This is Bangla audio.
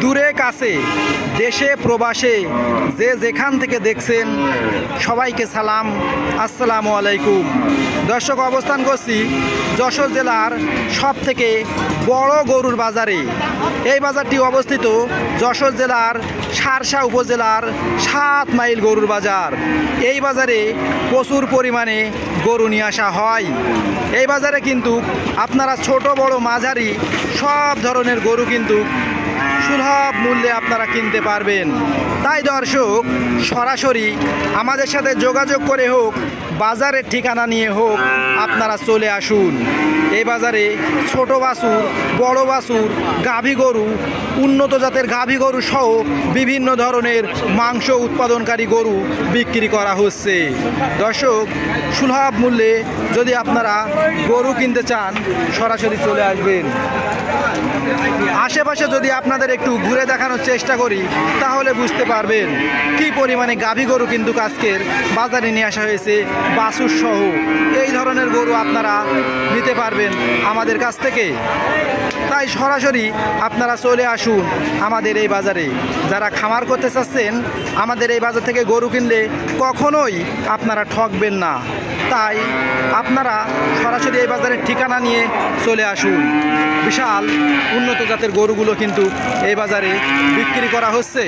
দূরে, কাছে, দেশে, প্রবাসে, যে যেখান থেকে দেখছেন, সবাইকে সালাম। আসসালামু আলাইকুম। দর্শক, অবস্থান করছি যশোর জেলার সব থেকে বড় গরুর বাজারে। এই বাজারটি অবস্থিত যশোর জেলার সারসা উপজেলার সাত মাইল গরুর বাজার। এই বাজারে প্রচুর পরিমাণে গরু নিয়ে আসা হয়। এই বাজারে কিন্তু আপনারা ছোট, বড়, মাঝারি সব ধরনের গরু কিন্তু সুলভ মূল্যে আপনারা কিনতে পারবেন। তাই দর্শক, সরাসরি আমাদের সাথে যোগাযোগ করে হোক, বাজারের ঠিকানা নিয়ে হোক, আপনারা চলে আসুন। এই বাজারে ছোট বাছুর, বড় বাছুর, গাভী গরু, উন্নত জাতের গাভী গরু সহ বিভিন্ন ধরনের মাংস উৎপাদনকারী গরু বিক্রি করা হচ্ছে। দর্শক, সুলভ মূল্যে যদি আপনারা গরু কিনতে চান, সরাসরি চলে আসবেন। আশেপাশে যদি আপনাদের একটু ঘুরে দেখানোর চেষ্টা করি, তাহলে বুঝতে পারবেন কি পরিমাণে গাভী গরু কিন্তু আজকের বাজারে নিয়ে আসা হয়েছে বাসুর সহ। এই ধরনের গরু আপনারা নিতে পারবেন আমাদের কাছ থেকে। তাই সরাসরি আপনারা চলে আসুন আমাদের এই বাজারে। যারা খামার করতে চাচ্ছেন, আমাদের এই বাজার থেকে গরু কিনলে কখনোই আপনারা ঠকবেন না। তাই আপনারা সরাসরি এই বাজারের ঠিকানা নিয়ে চলে আসুন। বিশাল উন্নত জাতের গরুগুলো কিন্তু এই বাজারে বিক্রি করা হচ্ছে।